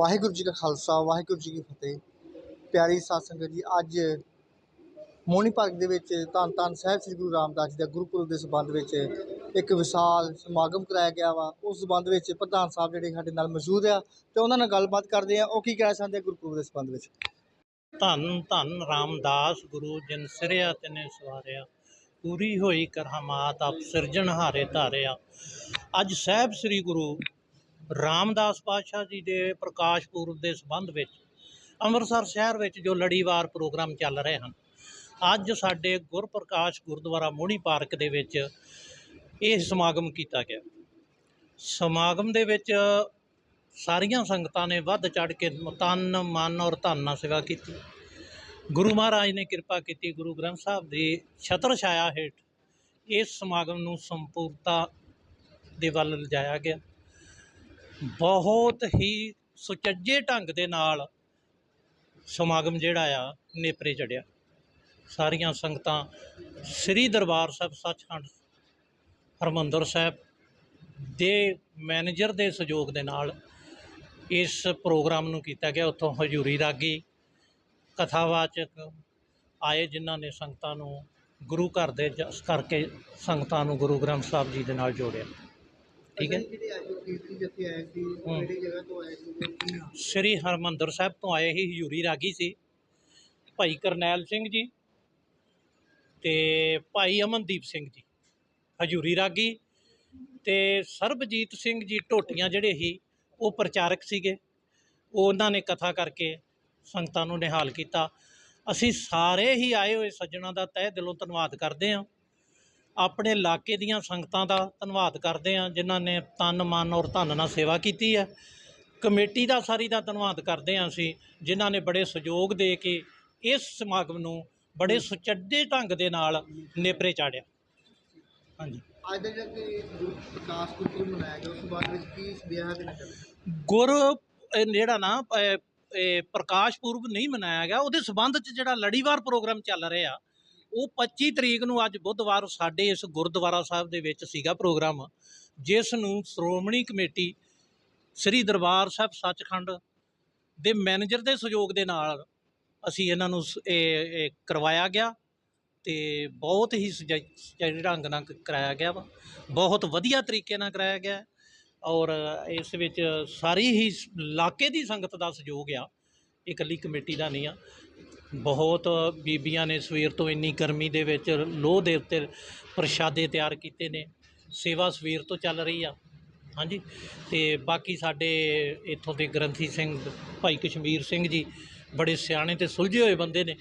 ਵਾਹਿਗੁਰੂ ਜੀ ਕਾ ਖਾਲਸਾ, ਵਾਹਿਗੁਰੂ ਜੀ ਕੀ ਫਤਿਹ। ਪਿਆਰੀ ਸਾਧ ਸੰਗਤ ਜੀ, ਅੱਜ ਮੋਹਣੀ ਪਾਰਕ ਦੇ ਵਿੱਚ ਧੰਨ ਧੰਨ ਸਾਹਿਬ ਸ੍ਰੀ ਗੁਰੂ ਰਾਮਦਾਸ ਜੀ ਦਾ ਗੁਰਪੁਰਬ ਦੇ ਸੰਬੰਧ ਵਿੱਚ ਇੱਕ ਵਿਸ਼ਾਲ ਸਮਾਗਮ ਕਰਾਇਆ ਗਿਆ ਵਾ। ਉਸ ਸੰਬੰਧ ਵਿੱਚ ਪ੍ਰਧਾਨ ਸਾਹਿਬ ਜਿਹੜੇ ਸਾਡੇ ਨਾਲ ਮੌਜੂਦ ਆ, ਤੇ ਉਹਨਾਂ ਨਾਲ ਗੱਲਬਾਤ ਕਰਦੇ ਆ। ਉਹ ਕੀ ਕਹਿਣਾ ਚਾਹੁੰਦੇ ਆ ਗੁਰਪੁਰਬ ਦੇ ਸੰਬੰਧ ਵਿੱਚ? ਧੰਨ ਧੰਨ ਰਾਮਦਾਸ ਗੁਰੂ ਜਿਨ ਸਿਰਿਆ ਤਨੇ ਸਵਾਰਿਆ, ਪੂਰੀ ਹੋਈ ਕਰਮਾਤ ਆਪ ਸਿਰਜਣਹਾਰੇ ਧਾਰਿਆ। ਅੱਜ ਸਾਹਿਬ ਸ੍ਰੀ ਗੁਰੂ ਰਾਮਦਾਸ ਪਾਤਸ਼ਾਹ ਜੀ ਦੇ ਪ੍ਰਕਾਸ਼ ਪੁਰਬ ਦੇ ਸੰਬੰਧ ਵਿੱਚ ਅੰਮ੍ਰਿਤਸਰ ਸ਼ਹਿਰ ਵਿੱਚ ਜੋ ਲੜੀਵਾਰ ਪ੍ਰੋਗਰਾਮ ਚੱਲ ਰਹੇ ਹਨ, ਅੱਜ ਸਾਡੇ ਗੁਰਪ੍ਰਕਾਸ਼ ਗੁਰਦੁਆਰਾ ਮੋਹਣੀ ਪਾਰਕ ਦੇ ਵਿੱਚ ਇਹ ਸਮਾਗਮ ਕੀਤਾ ਗਿਆ। ਸਮਾਗਮ ਦੇ ਵਿੱਚ ਸਾਰੀਆਂ ਸੰਗਤਾਂ ਨੇ ਵੱਧ ਚੜ ਕੇ ਤਨ, ਮਨ ਔਰ ਧਨ ਨਾਲ ਸੇਵਾ ਕੀਤੀ। ਗੁਰੂ ਮਹਾਰਾਜ ਨੇ ਕਿਰਪਾ ਕੀਤੀ, ਗੁਰੂ ਗ੍ਰੰਥ ਸਾਹਿਬ ਦੀ ਛਤਰ ਛਾਇਆ ਹੇਠ ਇਸ ਸਮਾਗਮ ਨੂੰ ਸੰਪੂਰਨਤਾ ਦੇ ਵੱਲ ਲਿਜਾਇਆ ਗਿਆ। ਬਹੁਤ ਹੀ ਸੁਚੱਜੇ ਢੰਗ ਦੇ ਨਾਲ ਸਮਾਗਮ ਜਿਹੜਾ ਆ, ਨੇਪਰੇ ਚੜਿਆ। ਸਾਰੀਆਂ ਸੰਗਤਾਂ ਸ੍ਰੀ ਦਰਬਾਰ ਸਾਹਿਬ ਸੱਚਖੰਡ, ਹਰਮੰਦਰ ਸਾਹਿਬ ਦੇ ਮੈਨੇਜਰ ਦੇ ਸਹਿਯੋਗ ਦੇ ਨਾਲ ਇਸ ਪ੍ਰੋਗਰਾਮ ਨੂੰ ਕੀਤਾ ਗਿਆ। ਉੱਥੋਂ ਹਜੂਰੀ ਰਾਗੀ ਕਥਾਵਾਚਕ ਆਏ ਜਿਨ੍ਹਾਂ ਨੇ ਸੰਗਤਾਂ ਨੂੰ ਗੁਰੂ ਘਰ ਦੇ ਜਸ ਕਰਕੇ ਸੰਗਤਾਂ ਨੂੰ ਗੁਰੂ ਗ੍ਰੰਥ ਸਾਹਿਬ ਜੀ ਦੇ ਨਾਲ ਜੋੜਿਆ। ਠੀਕ ਹੈ। ਜਿਹੜੇ ਅੱਜ ਕੀਰਤੀ ਜਥੇ ਆਏ ਸੀ ਹਮ। ਕਿਹੜੀ ਜਗ੍ਹਾ ਤੋਂ ਆਏ ਸੀ ਕੀ ਨਾਮ ਸ੍ਰੀ ਹਰਮੰਦਰ ਸਾਹਿਬ ਤੋਂ ਆਏ ਹੀ ਹਜੂਰੀ ਰਾਗੀ ਸੀ। ਭਾਈ ਕਰਨੈਲ ਸਿੰਘ ਜੀ ਤੇ ਭਾਈ ਅਮਨਦੀਪ ਸਿੰਘ ਜੀ ਹਜੂਰੀ ਰਾਗੀ ਤੇ ਸਰਬਜੀਤ ਸਿੰਘ ਜੀ ਢੋਟੀਆਂ ਜਿਹੜੇ ਸੀ ਉਹ ਪ੍ਰਚਾਰਕ ਸੀਗੇ। ਉਹ ਉਹਨਾਂ ਨੇ ਕਥਾ ਕਰਕੇ ਸੰਗਤਾਂ ਨੂੰ ਨਿਹਾਲ ਕੀਤਾ। ਅਸੀਂ ਸਾਰੇ ਹੀ ਆਏ ਹੋਏ ਸੱਜਣਾ ਦਾ ਤਹਿ ਦਿਲੋਂ ਧੰਨਵਾਦ ਕਰਦੇ ਹਾਂ। ਆਪਣੇ ਇਲਾਕੇ ਦੀਆਂ ਸੰਗਤਾਂ ਦਾ ਧੰਨਵਾਦ ਕਰਦੇ ਹਾਂ ਜਿਨ੍ਹਾਂ ਨੇ ਤਨ ਮਨ ਔਰ ਧਨ ਨਾਲ ਸੇਵਾ ਕੀਤੀ ਹੈ। ਕਮੇਟੀ ਦਾ ਸਾਰੀ ਦਾ ਧੰਨਵਾਦ ਕਰਦੇ ਹਾਂ ਅਸੀਂ ਜਿਨ੍ਹਾਂ ਨੇ ਬੜੇ ਸਹਿਯੋਗ ਦੇ ਕੇ ਇਸ ਸਮਾਗਮ ਨੂੰ ਬੜੇ ਸੁਚੱਜੇ ਢੰਗ ਦੇ ਨਾਲ ਨੇਪਰੇ ਚਾੜਿਆ। ਹਾਂਜੀ। ਅੱਜ ਦਾ ਜਿਹੜਾ ਗੁਰੂ ਪ੍ਰਕਾਸ਼ ਗੁਰਪੁਰਬ ਮਨਾਇਆ ਗਿਆ ਉਸ ਬਾਅਦ ਵਿੱਚ ਕੀ ਵਿਆਹ ਦੇ ਨਾਲ ਗੁਰ ਜਿਹੜਾ ਨਾ ਪ੍ਰਕਾਸ਼ ਪੁਰਬ ਨਹੀਂ ਮਨਾਇਆ ਗਿਆ ਉਹਦੇ ਸਬੰਧ 'ਚ ਜਿਹੜਾ ਲੜੀਵਾਰ ਪ੍ਰੋਗਰਾਮ ਚੱਲ ਰਿਹਾ ਉਹ 25 ਤਰੀਕ ਨੂੰ ਅੱਜ ਬੁੱਧਵਾਰ ਸਾਡੇ ਇਸ ਗੁਰਦੁਆਰਾ ਸਾਹਿਬ ਦੇ ਵਿੱਚ ਸੀਗਾ ਪ੍ਰੋਗਰਾਮ, ਜਿਸ ਨੂੰ ਸ਼੍ਰੋਮਣੀ ਕਮੇਟੀ ਸ੍ਰੀ ਦਰਬਾਰ ਸਾਹਿਬ ਸੱਚਖੰਡ ਦੇ ਮੈਨੇਜਰ ਦੇ ਸਹਿਯੋਗ ਦੇ ਨਾਲ ਅਸੀਂ ਇਹਨਾਂ ਨੂੰ ਸ- ਇਹ ਕਰਵਾਇਆ ਗਿਆ ਤੇ ਬਹੁਤ ਹੀ ਸਜਾਈ ਢੰਗ ਨਾਲ ਕਰਾਇਆ ਗਿਆ ਵਾ। ਬਹੁਤ ਵਧੀਆ ਤਰੀਕੇ ਨਾਲ ਕਰਾਇਆ ਗਿਆ ਔਰ ਇਸ ਵਿੱਚ ਸਾਰੀ ਹੀ ਇਲਾਕੇ ਦੀ ਸੰਗਤ ਦਾ ਸਹਿਯੋਗ ਆ। ਇਕੱਲੀ ਕਮੇਟੀ ਦਾ ਨਹੀਂ ਆ। ਬਹੁਤ ਬੀਬੀਆਂ ਨੇ ਸਵੇਰ ਤੋਂ ਇੰਨੀ ਗਰਮੀ ਦੇ ਵਿੱਚ ਲੋਹ ਦੇ ਉੱਤੇ ਪ੍ਰਸ਼ਾਦੇ ਤਿਆਰ ਕੀਤੇ ਨੇ, ਸੇਵਾ ਸਵੇਰ ਤੋਂ ਚੱਲ ਰਹੀ ਆ। ਹਾਂਜੀ, ਤੇ ਬਾਕੀ ਸਾਡੇ ਇੱਥੋਂ ਦੇ ਗ੍ਰੰਥੀ ਸਿੰਘ, ਭਾਈ ਕਸ਼ਮੀਰ ਸਿੰਘ ਜੀ ਬੜੇ ਸਿਆਣੇ ਤੇ ਸੁਲਝੇ ਹੋਏ ਬੰਦੇ ਨੇ,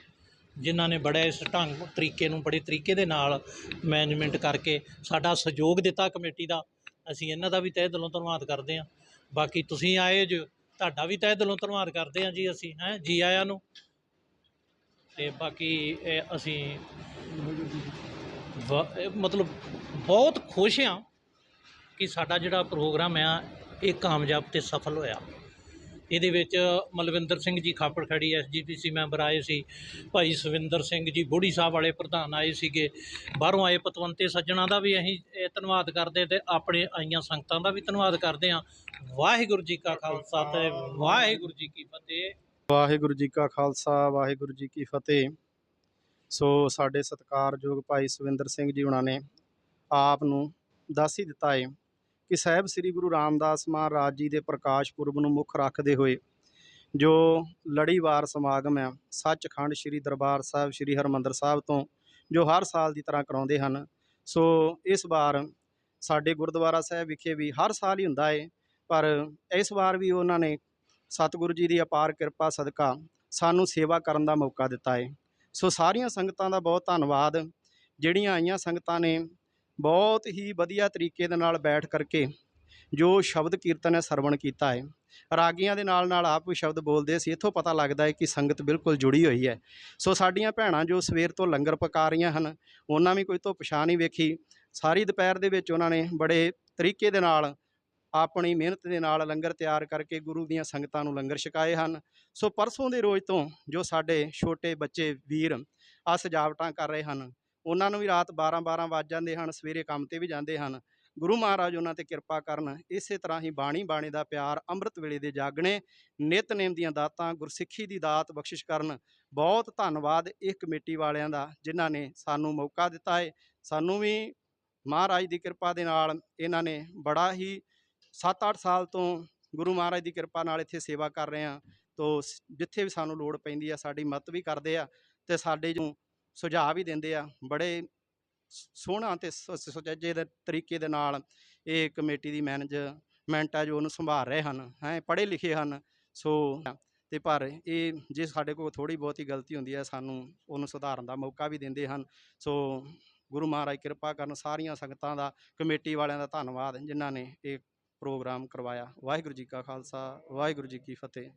ਜਿਨ੍ਹਾਂ ਨੇ ਬੜੇ ਇਸ ਢੰਗ, ਤਰੀਕੇ ਨੂੰ ਬੜੇ ਤਰੀਕੇ ਦੇ ਨਾਲ ਮੈਨੇਜਮੈਂਟ ਕਰਕੇ ਸਾਡਾ ਸਹਿਯੋਗ ਦਿੱਤਾ ਕਮੇਟੀ ਦਾ। ਅਸੀਂ ਇਹਨਾਂ ਦਾ ਵੀ ਤਹਿ ਦਿਲੋਂ ਧੰਨਵਾਦ ਕਰਦੇ ਹਾਂ। ਬਾਕੀ ਤੁਸੀਂ ਆਏ ਜੋ, ਤੁਹਾਡਾ ਵੀ ਤਹਿ ਦਿਲੋਂ ਧੰਨਵਾਦ ਕਰਦੇ ਹਾਂ ਜੀ ਅਸੀਂ, ਹੈ, ਜੀ ਆਇਆਂ ਨੂੰ। ਤੇ ਬਾਕੀ ਇਹ ਅਸੀਂ ਵ- ਮਤਲਬ ਬਹੁਤ ਖੁਸ਼ ਹਾਂ ਕਿ ਸਾਡਾ ਜਿਹੜਾ ਪ੍ਰੋਗਰਾਮ ਆ, ਇਹ ਕਾਮਯਾਬ ਤੇ ਸਫਲ ਹੋਇਆ। ਇਹਦੇ ਵਿੱਚ ਮਲਵਿੰਦਰ ਸਿੰਘ ਜੀ ਖਾਪੜ ਖੜੀ ਐਸਜੀਪੀਸੀ ਮੈਂਬਰ ਆਏ ਸੀ, ਭਾਈ ਸਵਿੰਦਰ ਸਿੰਘ ਜੀ ਬੋੜੀ ਸਾਹਿਬ ਵਾਲੇ ਪ੍ਰਧਾਨ ਆਏ ਸੀਗੇ। ਬਾਹਰੋਂ ਆਏ ਪਤਵੰਤੇ ਸੱਜਣਾ ਦਾ ਵੀ ਅਸੀਂ, ਇਹ ਧੰਨਵਾਦ ਕਰਦੇ ਤੇ ਆਪਣੇ ਆਈਆਂ ਸੰਗਤਾਂ ਦਾ ਵੀ ਧੰਨਵਾਦ ਕਰਦੇ ਹਾਂ। ਵਾਹਿਗੁਰੂ ਜੀ ਕਾ ਖਾਲਸਾ ਤੇ ਵਾਹਿਗੁਰੂ ਜੀ ਕੀ ਫਤਿਹ। ਵਾਹਿਗੁਰੂ ਜੀ ਕਾ ਖਾਲਸਾ, ਵਾਹਿਗੁਰੂ ਜੀ ਕੀ ਫਤਿਹ। ਸੋ ਸਾਡੇ ਸਤਿਕਾਰਯੋਗ ਭਾਈ ਸਵਿੰਦਰ ਸਿੰਘ ਜੀ ਉਹਨਾਂ ਨੇ ਆਪ ਨੂੰ ਦੱਸ ਹੀ ਦਿੱਤਾ ਹੈ ਕਿ ਸਾਹਿਬ ਸ੍ਰੀ ਗੁਰੂ ਰਾਮਦਾਸ ਮਹਾਰਾਜ ਜੀ ਦੇ ਪ੍ਰਕਾਸ਼ ਪੁਰਬ ਨੂੰ ਮੁੱਖ ਰੱਖਦੇ ਹੋਏ ਜੋ ਲੜੀਵਾਰ ਸਮਾਗਮ ਹੈ, ਸੱਚਖੰਡ ਸ੍ਰੀ ਦਰਬਾਰ ਸਾਹਿਬ ਸ੍ਰੀ ਹਰਮੰਦਰ ਸਾਹਿਬ ਤੋਂ ਜੋ ਹਰ ਸਾਲ ਦੀ ਤਰ੍ਹਾਂ ਕਰਾਉਂਦੇ ਹਨ, ਸੋ ਇਸ ਵਾਰ ਸਾਡੇ ਗੁਰਦੁਆਰਾ ਸਾਹਿਬ ਵਿਖੇ ਵੀ ਹਰ ਸਾਲ ਹੀ ਹੁੰਦਾ ਹੈ ਪਰ ਇਸ ਵਾਰ ਵੀ ਉਹਨਾਂ ਨੇ ਸਤਿਗੁਰੂ ਜੀ ਦੀ ਅਪਾਰ ਕਿਰਪਾ, ਸਦਕਾ ਸਾਨੂੰ ਸੇਵਾ ਕਰਨ ਦਾ ਮੌਕਾ ਦਿੱਤਾ ਹੈ ਸੋ ਸਾਰੀਆਂ ਸੰਗਤਾਂ ਦਾ ਬਹੁਤ ਧੰਨਵਾਦ। ਜਿਹੜੀਆਂ ਆਈਆਂ ਸੰਗਤਾਂ ਨੇ ਬਹੁਤ ਹੀ ਵਧੀਆ ਤਰੀਕੇ ਦੇ ਨਾਲ ਬੈਠ ਕਰਕੇ ਜੋ ਸ਼ਬਦ ਕੀਰਤਨ ਹੈ ਸਰਵਣ ਕੀਤਾ ਹੈ ਰਾਗੀਆਂ ਦੇ ਨਾਲ ਨਾਲ ਆਪ ਵੀ ਸ਼ਬਦ ਬੋਲਦੇ ਸੀ। ਇੱਥੋਂ ਪਤਾ ਲੱਗਦਾ ਹੈ ਕਿ ਸੰਗਤ ਬਿਲਕੁਲ ਜੁੜੀ ਹੋਈ ਹੈ। ਸੋ ਸਾਡੀਆਂ ਭੈਣਾਂ ਜੋ ਸਵੇਰ ਤੋਂ ਲੰਗਰ ਪਕਾ ਰਹੀਆਂ ਹਨ, ਉਹਨਾਂ ਵੀ ਕੋਈ ਤੋਂ ਪਛਾਣ ਨਹੀਂ ਵੇਖੀ। ਸਾਰੀ ਦੁਪਹਿਰ ਦੇ ਵਿੱਚ ਉਹਨਾਂ ਨੇ ਬੜੇ ਤਰੀਕੇ ਦੇ ਨਾਲ ਆਪਣੀ ਮਿਹਨਤ ਦੇ ਨਾਲ ਲੰਗਰ ਤਿਆਰ ਕਰਕੇ ਗੁਰੂ ਦੀਆਂ ਸੰਗਤਾਂ ਨੂੰ ਲੰਗਰ ਛਕਾਏ ਹਨ। ਸੋ ਪਰਸੋਂ ਦੇ ਰੋਜ਼ ਤੋਂ ਜੋ ਸਾਡੇ ਛੋਟੇ ਬੱਚੇ ਵੀਰ ਆ ਸਜਾਵਟਾਂ ਕਰ ਰਹੇ ਹਨ, ਉਹਨਾਂ ਨੂੰ ਵੀ ਰਾਤ 12 12 ਵੱਜ ਜਾਂਦੇ ਹਨ, ਸਵੇਰੇ ਕੰਮ ਤੇ ਵੀ ਜਾਂਦੇ ਹਨ। ਗੁਰੂ ਮਹਾਰਾਜ ਉਹਨਾਂ ਤੇ ਕਿਰਪਾ ਕਰਨ, ਇਸੇ ਤਰ੍ਹਾਂ ਹੀ ਬਾਣੀ ਬਾਣੀ ਦਾ ਪਿਆਰ ਅੰਮ੍ਰਿਤ ਵੇਲੇ ਦੇ ਜਾਗਣੇ, ਨਿਤਨੇਮ ਦੀਆਂ ਦਾਤਾਂ, ਗੁਰਸਿੱਖੀ ਦੀ ਦਾਤ ਬਖਸ਼ਿਸ਼ ਕਰਨ, ਬਹੁਤ ਧੰਨਵਾਦ ਇਹ ਕਮੇਟੀ ਵਾਲਿਆਂ ਦਾ ਜਿਨ੍ਹਾਂ ਨੇ ਸਾਨੂੰ ਮੌਕਾ ਦਿੱਤਾ ਹੈ ਸਾਨੂੰ ਵੀ ਮਹਾਰਾਜ ਦੀ ਕਿਰਪਾ ਦੇ ਨਾਲ ਇਹਨਾਂ ਨੇ ਬੜਾ ਹੀ 7-8 ਸਾਲ ਤੋਂ ਗੁਰੂ ਮਹਾਰਾਜ ਦੀ ਕਿਰਪਾ ਨਾਲ ਇੱਥੇ ਸੇਵਾ ਕਰ ਰਹੇ ਹਾਂ। ਤੋ ਜਿੱਥੇ ਵੀ ਸਾਨੂੰ ਲੋੜ ਪੈਂਦੀ ਆ, ਸਾਡੀ ਮਦਦ ਵੀ ਕਰਦੇ ਆ ਤੇ ਸਾਡੇ ਜੋ ਸੁਝਾਅ ਵੀ ਦਿੰਦੇ ਆ, ਬੜੇ ਸੋਹਣਾ ਤੇ ਸ- ਸੁਚੱਜੇ ਦੇ ਤਰੀਕੇ ਦੇ ਨਾਲ ਇਹ ਕਮੇਟੀ ਦੀ ਮੈਨੇਜਮੈਂਟ ਆ ਜੋ ਉਹਨੂੰ ਸੰਭਾਲ ਰਹੇ ਹਨ, ਹੈ, ਪੜ੍ਹੇ ਲਿਖੇ ਹਨ। ਸੋ ਤੇ ਪਰ ਇਹ ਜੇ ਸਾਡੇ ਕੋਲ ਥੋੜੀ ਬਹੁਤੀ ਗਲਤੀ ਹੁੰਦੀ ਹੈ ਸਾਨੂੰ ਉਹਨੂੰ ਸੁਧਾਰਨ ਦਾ ਮੌਕਾ ਵੀ ਦਿੰਦੇ ਹਨ। ਸੋ ਗੁਰੂ ਮਹਾਰਾਜ ਕਿਰਪਾ ਕਰਨ ਸਾਰੀਆਂ ਸੰਗਤਾਂ ਦਾ, ਕਮੇਟੀ ਵਾਲਿਆਂ ਦਾ ਧੰਨਵਾਦ, ਜਿਨ੍ਹਾਂ ਨੇ ਇਹ ਪ੍ਰੋਗਰਾਮ ਕਰਵਾਇਆ। ਵਾਹਿਗੁਰੂ ਜੀ ਕਾ ਖਾਲਸਾ ਵਾਹਿਗੁਰੂ ਜੀ ਕੀ ਫਤਿਹ।